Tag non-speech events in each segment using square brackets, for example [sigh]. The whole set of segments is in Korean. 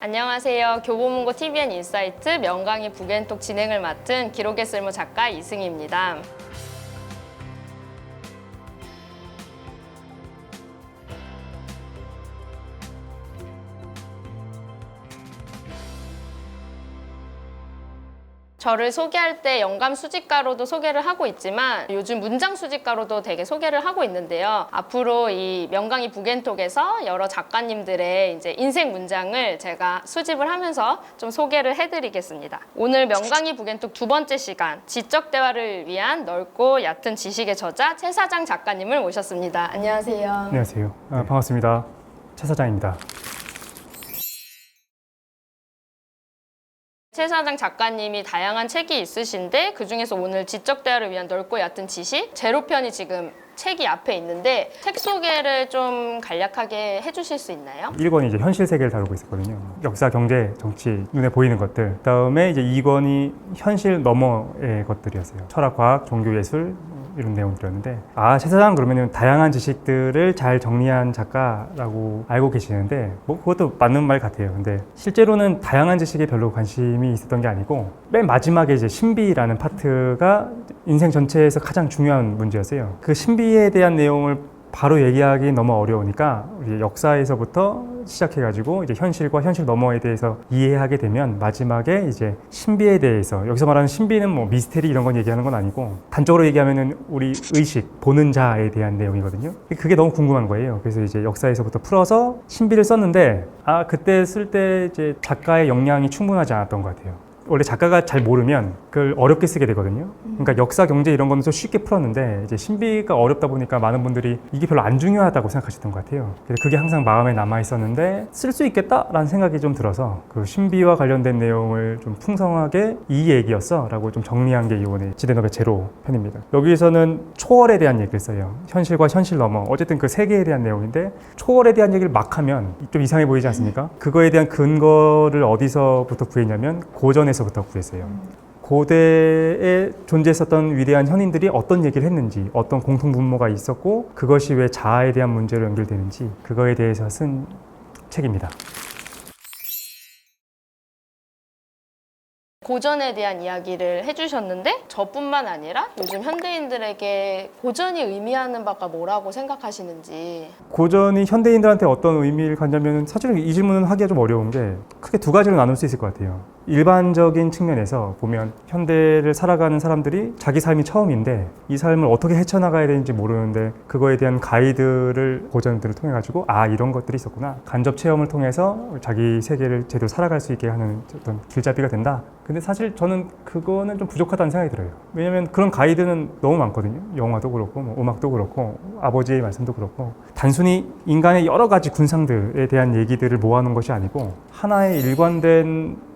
안녕하세요. 교보문고 TVN 인사이트 명강의 북앤톡 진행을 맡은 기록의 쓸모 작가 이승희입니다. 저를 소개할 때 영감 수집가로도 소개를 하고 있지만 요즘 문장 수집가로도 되게 소개를 하고 있는데요. 앞으로 이 명강의 북앤톡에서 여러 작가님들의 이제 인생 문장을 제가 수집을 하면서 좀 소개를 해드리겠습니다. 오늘 명강의 북앤톡 두 번째 시간 지적 대화를 위한 넓고 얕은 지식의 저자 최 사장 작가님을 모셨습니다. 안녕하세요. 안녕하세요. 아, 반갑습니다. 최 사장입니다. 최 사장 작가님이 다양한 책이 있으신데 그 중에서 오늘 지적 대화를 위한 넓고 얕은 지식 제로편이 지금 책이 앞에 있는데 책 소개를 좀 간략하게 해주실 수 있나요? 1권이 이제 현실 세계를 다루고 있었거든요. 역사, 경제, 정치, 눈에 보이는 것들. 그다음에 이제 2권이 현실 너머의 것들이었어요. 철학, 과학, 종교, 예술 이런 내용들이었는데 아, 최 사장 그러면은 다양한 지식들을 잘 정리한 작가라고 알고 계시는데 뭐 그것도 맞는 말 같아요. 근데 실제로는 다양한 지식에 별로 관심이 있었던 게 아니고 맨 마지막에 이제 신비라는 파트가 인생 전체에서 가장 중요한 문제였어요. 그 신비에 대한 내용을 바로 얘기하기 너무 어려우니까 우리 역사에서부터 시작해가지고 이제 현실과 현실 너머에 대해서 이해하게 되면 마지막에 이제 신비에 대해서 여기서 말하는 신비는 뭐 미스테리 이런 건 얘기하는 건 아니고 단적으로 얘기하면은 우리 의식 보는 자에 대한 내용이거든요. 그게 너무 궁금한 거예요. 그래서 이제 역사에서부터 풀어서 신비를 썼는데 아 그때 쓸 때 이제 작가의 역량이 충분하지 않았던 것 같아요. 원래 작가가 잘 모르면 그걸 어렵게 쓰게 되거든요. 그러니까 역사, 경제 이런 거는 좀 쉽게 풀었는데 이제 신비가 어렵다 보니까 많은 분들이 이게 별로 안 중요하다고 생각하셨던 것 같아요. 그래서 그게 항상 마음에 남아 있었는데 쓸 수 있겠다라는 생각이 좀 들어서 그 신비와 관련된 내용을 좀 풍성하게 이 얘기였어라고 좀 정리한 게 이번에 지대노벨 제로 편입니다. 여기서는 초월에 대한 얘기를 써요. 현실과 현실 넘어 어쨌든 그 세계에 대한 내용인데 초월에 대한 얘기를 막 하면 좀 이상해 보이지 않습니까? 그거에 대한 근거를 어디서부터 구했냐면 고전 에서부터 구했어요. 고대에 존재했었던 위대한 현인들이 어떤 얘기를 했는지, 어떤 공통 분모가 있었고, 그것이 왜 자아에 대한 문제로 연결되는지, 그거에 대해서 쓴 책입니다. 고전에 대한 이야기를 해주셨는데 저뿐만 아니라 요즘 현대인들에게 고전이 의미하는 바가 뭐라고 생각하시는지 고전이 현대인들한테 어떤 의미를 갖냐면 사실은 이 질문은 하기가 좀 어려운 게 크게 두 가지로 나눌 수 있을 것 같아요. 일반적인 측면에서 보면 현대를 살아가는 사람들이 자기 삶이 처음인데 이 삶을 어떻게 헤쳐나가야 되는지 모르는데 그거에 대한 가이드를 고전들을 통해 가지고 아 이런 것들이 있었구나 간접 체험을 통해서 자기 세계를 제대로 살아갈 수 있게 하는 어떤 길잡이가 된다. 근데 사실 저는 그거는 좀 부족하다는 생각이 들어요. 왜냐하면 그런 가이드는 너무 많거든요. 영화도 그렇고 뭐 음악도 그렇고 아버지의 말씀도 그렇고 단순히 인간의 여러 가지 군상들에 대한 얘기들을 모아놓은 것이 아니고 하나의 일관된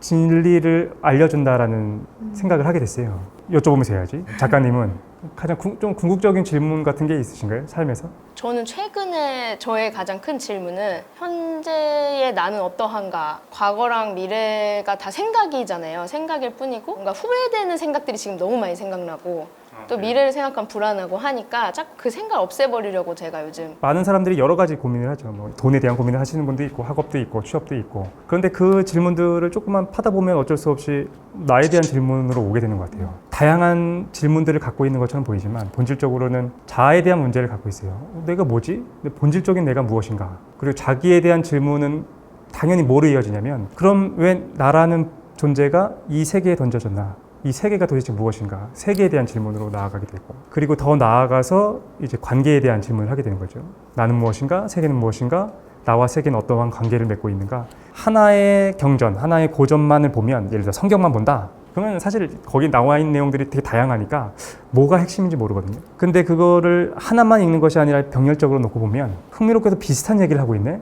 진리를 알려준다라는 생각을 하게 됐어요. 여쭤보면서 해야지. 작가님은 가장 궁- 좀 궁극적인 질문 같은 게 있으신가요? 삶에서? 저는 최근에 저의 가장 큰 질문은 현재의 나는 어떠한가 과거랑 미래가 다 생각이잖아요 생각일 뿐이고 뭔가 후회되는 생각들이 지금 너무 많이 생각나고 또 미래를 생각하면 불안하고 하니까 자꾸 그 생각 없애버리려고 제가 요즘 많은 사람들이 여러 가지 고민을 하죠. 뭐 돈에 대한 고민을 하시는 분도 있고 학업도 있고 취업도 있고. 그런데 그 질문들을 조금만 파다 보면 어쩔 수 없이 나에 대한 질문으로 오게 되는 것 같아요. 다양한 질문들을 갖고 있는 것처럼 보이지만 본질적으로는 자아에 대한 문제를 갖고 있어요. 어, 내가 뭐지? 내 본질적인 내가 무엇인가? 그리고 자기에 대한 질문은 당연히 뭐로 이어지냐면 그럼 왜 나라는 존재가 이 세계에 던져졌나? 이 세계가 도대체 무엇인가? 세계에 대한 질문으로 나아가게 되고 그리고 더 나아가서 이제 관계에 대한 질문을 하게 되는 거죠. 나는 무엇인가? 세계는 무엇인가? 나와 세계는 어떠한 관계를 맺고 있는가? 하나의 경전, 하나의 고전만을 보면 예를 들어 성경만 본다. 그러면 사실 거기 나와 있는 내용들이 되게 다양하니까 뭐가 핵심인지 모르거든요. 근데 그거를 하나만 읽는 것이 아니라 병렬적으로 놓고 보면 흥미롭게도 비슷한 얘기를 하고 있네.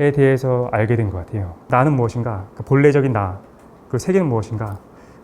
에 대해서 알게 된 것 같아요. 나는 무엇인가? 그 본래적인 나, 그 세계는 무엇인가?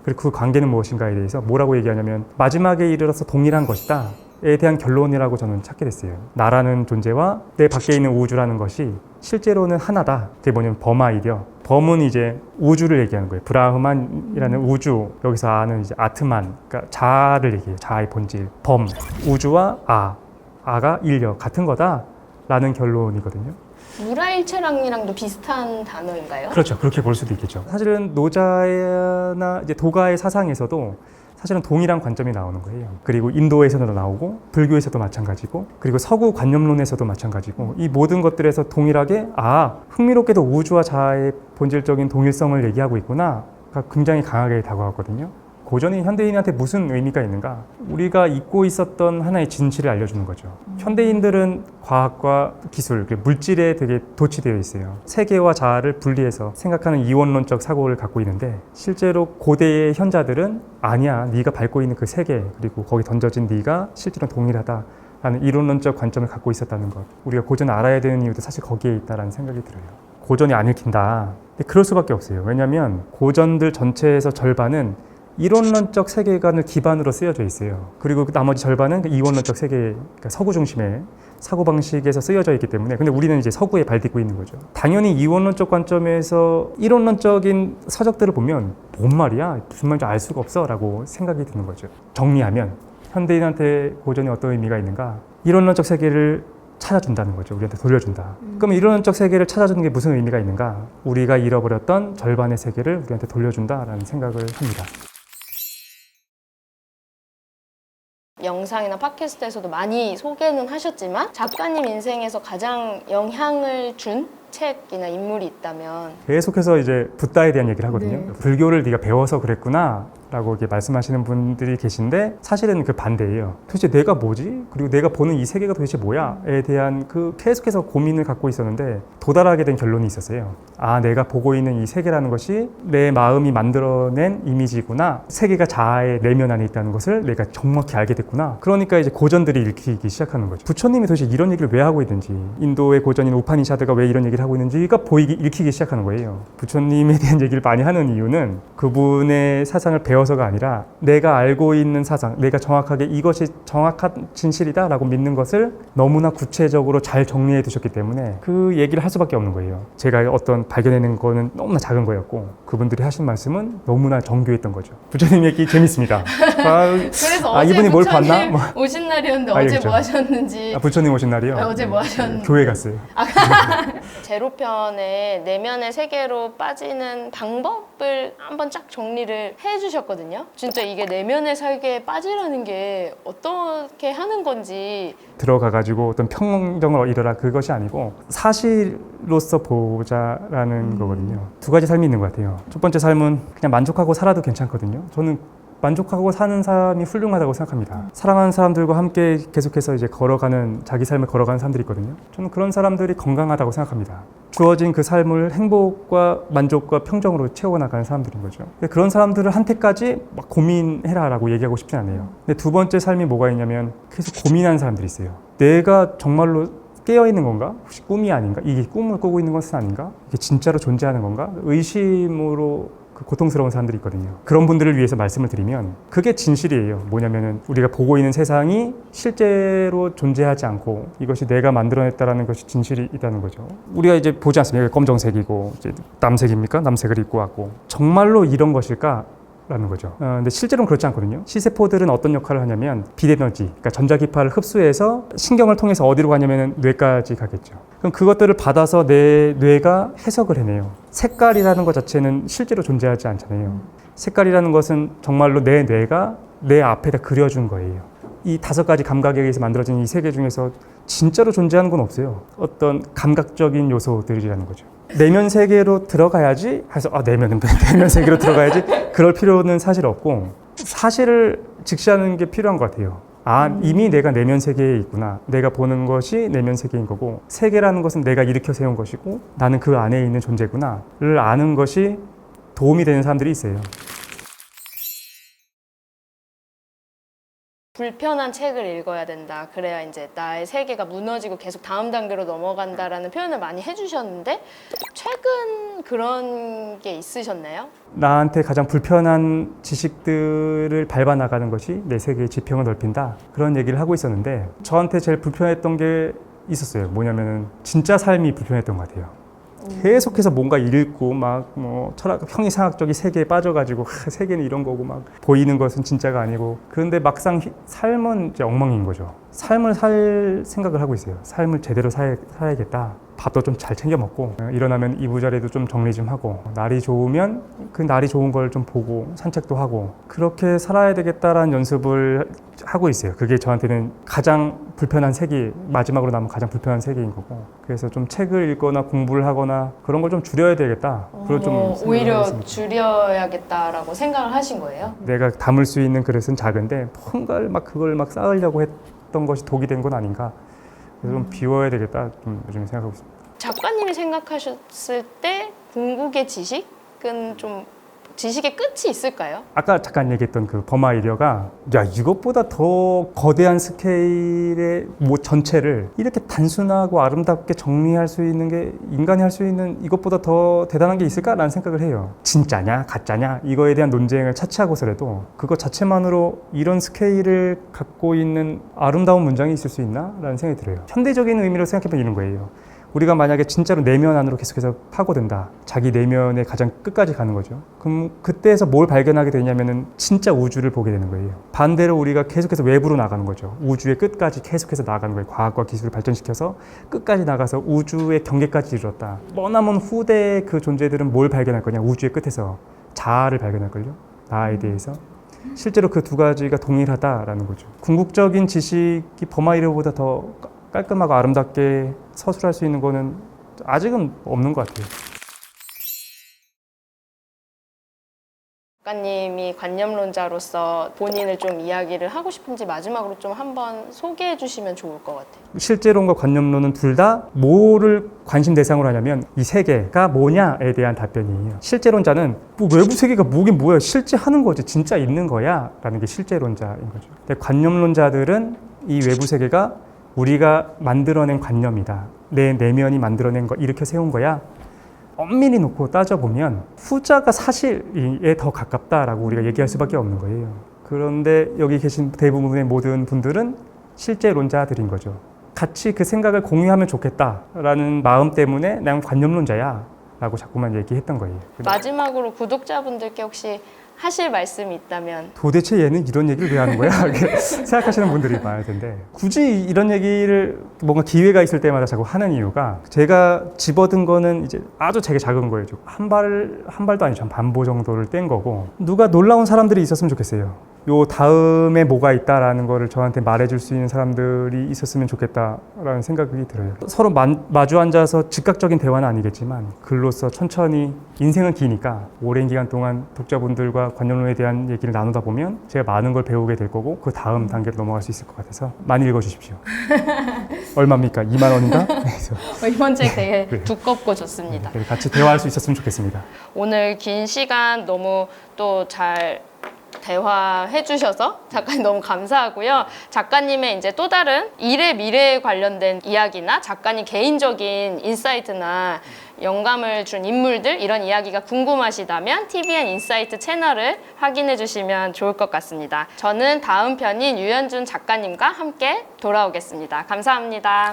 그리고 그 관계는 무엇인가에 대해서 뭐라고 얘기하냐면 마지막에 이르러서 동일한 것이다. 에 대한 결론이라고 저는 찾게 됐어요. 나라는 존재와 내 밖에 있는 우주라는 것이 실제로는 하나다. 그게 뭐냐면 범아이려. 범은 이제 우주를 얘기하는 거예요. 브라흐만이라는 우주. 여기서 아는 이제 아트만. 그러니까 자아를 얘기해요. 자아의 본질. 범. 우주와 아. 아가 인력 같은 거다. 라는 결론이거든요. 무라일체랑이랑도 비슷한 단어인가요? 그렇죠. 그렇게 볼 수도 있겠죠. 사실은 노자나 이제 도가의 사상에서도 사실은 동일한 관점이 나오는 거예요. 그리고 인도에서도 나오고 불교에서도 마찬가지고 그리고 서구 관념론에서도 마찬가지고 이 모든 것들에서 동일하게 아 흥미롭게도 우주와 자아의 본질적인 동일성을 얘기하고 있구나 가 굉장히 강하게 다가왔거든요. 고전이 현대인한테 무슨 의미가 있는가? 우리가 잊고 있었던 하나의 진실을 알려주는 거죠. 현대인들은 과학과 기술, 물질에 되게 도취되어 있어요. 세계와 자아를 분리해서 생각하는 이원론적 사고를 갖고 있는데 실제로 고대의 현자들은 아니야, 네가 밟고 있는 그 세계 그리고 거기 던져진 네가 실제로 동일하다. 라는 이론론적 관점을 갖고 있었다는 것. 우리가 고전을 알아야 되는 이유도 사실 거기에 있다라는 생각이 들어요. 고전이 안 읽힌다. 근데 그럴 수밖에 없어요. 왜냐하면 고전들 전체에서 절반은 이론론적 세계관을 기반으로 쓰여져 있어요. 그리고 그 나머지 절반은 그 이원론적 세계, 그러니까 서구 중심의 사고 방식에서 쓰여져 있기 때문에 근데 우리는 이제 서구에 발딛고 있는 거죠. 당연히 이원론적 관점에서 이론론적인 서적들을 보면 뭔 말이야 무슨 말인지 알 수가 없어라고 생각이 드는 거죠. 정리하면 현대인한테 고전이 어떤 의미가 있는가? 이론론적 세계를 찾아준다는 거죠. 우리한테 돌려준다. 그러면 이론적 세계를 찾아주는 게 무슨 의미가 있는가? 우리가 잃어버렸던 절반의 세계를 우리한테 돌려준다라는 생각을 합니다. 영상이나 팟캐스트에서도 많이 소개는 하셨지만 작가님 인생에서 가장 영향을 준 책이나 인물이 있다면 계속해서 이제 붓다에 대한 얘기를 하거든요. 네. 불교를 네가 배워서 그랬구나. 라고 이렇게 말씀하시는 분들이 계신데 사실은 그 반대예요. 도대체 내가 뭐지? 그리고 내가 보는 이 세계가 도대체 뭐야?에 대한 그 계속해서 고민을 갖고 있었는데 도달하게 된 결론이 있었어요. 아, 내가 보고 있는 이 세계라는 것이 내 마음이 만들어낸 이미지구나. 세계가 자아의 내면 안에 있다는 것을 내가 정확히 알게 됐구나. 그러니까 이제 고전들이 읽히기 시작하는 거죠. 부처님이 도대체 이런 얘기를 왜 하고 있는지, 인도의 고전인 우파니샤드가 왜 이런 얘기를 하고 있는지가 보이기 읽히기 시작하는 거예요. 부처님에 대한 [laughs] 얘기를 많이 하는 이유는 그분의 사상을 배워서가 아니라 내가 알고 있는 사상, 내가 정확하게 이것이 정확한 진실이다라고 믿는 것을 너무나 구체적으로 잘 정리해 두셨기 때문에 그 얘기를 할 수밖에 없는 거예요. 제가 어떤 발견해낸 거는 너무나 작은 거였고 그분들이 하신 말씀은 너무나 정교했던 거죠. 부처님 얘기 재밌습니다. [laughs] 아, 그래서 아, 이분이 뭘 봤나? 뭐. 오신 날이었는데 아, 어제 그렇죠. 뭐 하셨는지 아, 부처님 오신 날이요. 아, 어제 뭐 하셨는지 교회 갔어요. [laughs] 제로편의 내면의 세계로 빠지는 방법을 한번 쫙 정리를 해주셨거든요. 진짜 이게 내면의 세계에 빠지라는 게 어떻게 하는 건지 들어가 가지고 어떤 평정을 이뤄라 그것이 아니고 사실로서 보자라는 거거든요. 두 가지 삶이 있는 것 같아요. 첫 번째 삶은 그냥 만족하고 살아도 괜찮거든요. 저는 만족하고 사는 사람이 훌륭하다고 생각합니다. 사랑하는 사람들과 함께 계속해서 이제 걸어가는 자기 삶을 걸어가는 사람들이 있거든요. 저는 그런 사람들이 건강하다고 생각합니다. 주어진 그 삶을 행복과 만족과 평정으로 채워나가는 사람들인 거죠. 그런 사람들을 한테까지 막 고민해라라고 얘기하고 싶진 않아요. 근데 두 번째 삶이 뭐가 있냐면 계속 고민하는 사람들이 있어요. 내가 정말로 깨어 있는 건가? 혹시 꿈이 아닌가? 이게 꿈을 꾸고 있는 것은 아닌가? 이게 진짜로 존재하는 건가? 의심으로 그 고통스러운 사람들이 있거든요. 그런 분들을 위해서 말씀을 드리면 그게 진실이에요. 뭐냐면은 우리가 보고 있는 세상이 실제로 존재하지 않고 이것이 내가 만들어냈다라는 것이 진실이 있다는 거죠. 우리가 이제 보지 않습니까? 검정색이고 이제 남색입니까? 남색을 입고 왔고 정말로 이런 것일까? 라는 거죠. 어, 근데 실제로는 그렇지 않거든요. 시세포들은 어떤 역할을 하냐면 빛에너지, 그러니까 전자기파를 흡수해서 신경을 통해서 어디로 가냐면 뇌까지 가겠죠. 그럼 그것들을 받아서 내 뇌가 해석을 해내요. 색깔이라는 것 자체는 실제로 존재하지 않잖아요. 색깔이라는 것은 정말로 내 뇌가 내 앞에다 그려준 거예요. 이 다섯 가지 감각에 의해서 만들어진 이 세계 중에서 진짜로 존재하는 건 없어요. 어떤 감각적인 요소들이라는 거죠. 내면 세계로 들어가야지 해서 아 내면은 [laughs] 내면 세계로 들어가야지 그럴 필요는 사실 없고 사실을 직시하는 게 필요한 것 같아요. 아 이미 내가 내면 세계에 있구나. 내가 보는 것이 내면 세계인 거고 세계라는 것은 내가 일으켜 세운 것이고 나는 그 안에 있는 존재구나를 아는 것이 도움이 되는 사람들이 있어요. 불편한 책을 읽어야 된다. 그래야 이제 나의 세계가 무너지고 계속 다음 단계로 넘어간다라는 표현을 많이 해주셨는데 최근 그런 게 있으셨나요? 나한테 가장 불편한 지식들을 밟아 나가는 것이 내 세계의 지평을 넓힌다. 그런 얘기를 하고 있었는데 저한테 제일 불편했던 게 있었어요. 뭐냐면은 진짜 삶이 불편했던 것 같아요. 계속해서 뭔가 읽고 막 뭐 철학 형이상학적인 세계에 빠져가지고 하, 세계는 이런 거고 막 보이는 것은 진짜가 아니고 그런데 막상 히- 삶은 이제 엉망인 거죠. 삶을 살 생각을 하고 있어요. 삶을 제대로 살, 살아야겠다. 밥도 좀 잘 챙겨 먹고 어, 일어나면 이부자리도 좀 정리 좀 하고 날이 좋으면 그 날이 좋은 걸 좀 보고 산책도 하고 그렇게 살아야 되겠다라는 연습을 하고 있어요. 그게 저한테는 가장 불편한 세계 마지막으로 남은 가장 불편한 세계인 거고 그래서 좀 책을 읽거나 공부를 하거나 그런 걸 좀 줄여야 되겠다. 그걸 좀 어, 오히려. 줄여야겠다라고 생각을 하신 거예요? 내가 담을 수 있는 그릇은 작은데 뭔가를 막 그걸 막 쌓으려고 했던 것이 독이 된 건 아닌가. 그래서 좀 비워야 되겠다. 좀 요즘에 생각하고 있습니다. 작가님이 생각하셨을 때 궁극의 지식은 좀 지식의 끝이 있을까요? 아까 잠깐 얘기했던 그 버마 이려가 야 이것보다 더 거대한 스케일의 뭐 전체를 이렇게 단순하고 아름답게 정리할 수 있는 게 인간이 할 수 있는 이것보다 더 대단한 게 있을까라는 생각을 해요. 진짜냐 가짜냐 이거에 대한 논쟁을 차치하고서라도 그거 자체만으로 이런 스케일을 갖고 있는 아름다운 문장이 있을 수 있나라는 생각이 들어요. 현대적인 의미로 생각해보면 이런 거예요. 우리가 만약에 진짜로 내면 안으로 계속해서 파고든다. 자기 내면의 가장 끝까지 가는 거죠. 그럼 그때에서 뭘 발견하게 되냐면은 진짜 우주를 보게 되는 거예요. 반대로 우리가 계속해서 외부로 나가는 거죠. 우주의 끝까지 계속해서 나가는 거예요. 과학과 기술을 발전시켜서 끝까지 나가서 우주의 경계까지 이뤘다. 머나먼 후대의 그 존재들은 뭘 발견할 거냐? 우주의 끝에서 자아를 발견할걸요. 나에 대해서. 실제로 그 두 가지가 동일하다라는 거죠. 궁극적인 지식이 버마이르보다 더 깔끔하고 아름답게 서술할 수 있는 거는 아직은 없는 것 같아요. 작가님이 관념론자로서 본인을 좀 이야기를 하고 싶은지 마지막으로 좀 한번 소개해 주시면 좋을 것 같아요. 실제론과 관념론은 둘 다 뭐를 관심 대상으로 하냐면 이 세계가 뭐냐에 대한 답변이에요. 실제론자는 뭐 외부 세계가 뭐긴 뭐야 실제 하는 거지 진짜 있는 거야 라는 게 실제론자인 거죠. 근데 관념론자들은 이 외부 세계가 우리가 만들어낸 관념이다. 내 내면이 만들어낸 거 이렇게 세운 거야. 엄밀히 놓고 따져보면 후자가 사실에 더 가깝다라고 우리가 얘기할 수밖에 없는 거예요. 그런데 여기 계신 대부분의 모든 분들은 실제론자들인 거죠. 같이 그 생각을 공유하면 좋겠다라는 마음 때문에 난 관념론자야 라고 자꾸만 얘기했던 거예요. 마지막으로 구독자분들께 혹시 하실 말씀이 있다면 도대체 얘는 이런 얘기를 왜 하는 거야? [laughs] 생각하시는 분들이 많을 텐데 굳이 이런 얘기를 뭔가 기회가 있을 때마다 자꾸 하는 이유가 제가 집어든 거는 이제 아주 되게 작은 거예요. 한 발, 한 발도 아니죠. 한 반보 정도를 뗀 거고 누가 놀라운 사람들이 있었으면 좋겠어요. 요 다음에 뭐가 있다라는 거를 저한테 말해줄 수 있는 사람들이 있었으면 좋겠다라는 생각이 들어요. 서로 만- 마주 앉아서 즉각적인 대화는 아니겠지만 글로써 천천히 인생은 기니까 오랜 기간 동안 독자분들과 관념론에 대한 얘기를 나누다 보면 제가 많은 걸 배우게 될 거고 그 다음 단계로 넘어갈 수 있을 것 같아서 많이 읽어주십시오. [laughs] 얼마입니까? 2만 원인가? [laughs] 그래서 이번 책 되게 [laughs] 그래요. 두껍고 좋습니다. 같이 대화할 수 있었으면 좋겠습니다. 오늘 긴 시간 너무 또잘 대화해 주셔서 작가님 너무 감사하고요. 작가님의 이제 또 다른 일의 미래에 관련된 이야기나 작가님 개인적인 인사이트나 영감을 준 인물들 이런 이야기가 궁금하시다면 TVN 인사이트 채널을 확인해 주시면 좋을 것 같습니다. 저는 다음 편인 유현준 작가님과 함께 돌아오겠습니다. 감사합니다.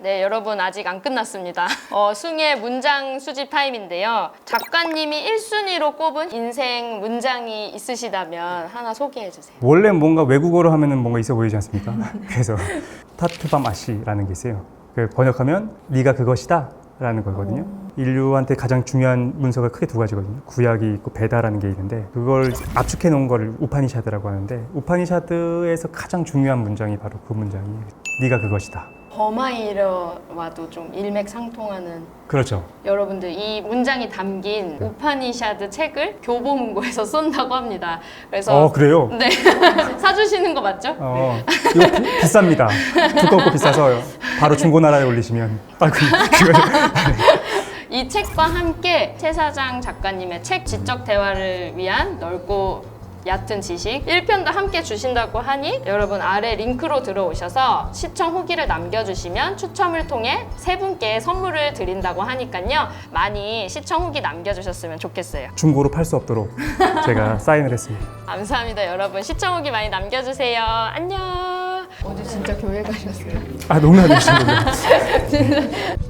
네, 여러분 아직 안 끝났습니다. [laughs] 어, 숭의 문장 수집 타임인데요. 작가님이 1순위로 꼽은 인생 문장이 있으시다면 하나 소개해 주세요. 원래 뭔가 외국어로 하면은 뭔가 있어 보이지 않습니까? [laughs] 그래서 타투밤 아시라는 게 있어요. 그 번역하면 네가 그것이다 라는 거거든요. 인류한테 가장 중요한 문서가 크게 두 가지거든요. 구약이 있고 베다라는 게 있는데 그걸 압축해 놓은 걸 우파니샤드라고 하는데 우파니샤드에서 가장 중요한 문장이 바로 그 문장이에요. 네가 그것이다. 버마이러와도 좀 일맥상통하는 그렇죠. 여러분들 이 문장이 담긴 우파니샤드 책을 교보문고에서 쏜다고 합니다. 그래서 어 그래요. 네 [laughs] 사주시는 거 맞죠? 어 이거 비, 비쌉니다. 두껍고 비싸서 바로 중고나라에 올리시면 아 그, 그거 이 책과 함께 최 사장 작가님의 책 지적 대화를 위한 넓고 얕은 지식 1편도 함께 주신다고 하니 여러분 아래 링크로 들어오셔서 시청 후기를 남겨주시면 추첨을 통해 세 분께 선물을 드린다고 하니까요 많이 시청 후기 남겨주셨으면 좋겠어요 중고로 팔 수 없도록 제가 [laughs] 사인을 했습니다. 감사합니다 여러분 시청 후기 많이 남겨주세요 안녕 어제 진짜 교회 가셨어요? 아 농담이신 거예요. [laughs]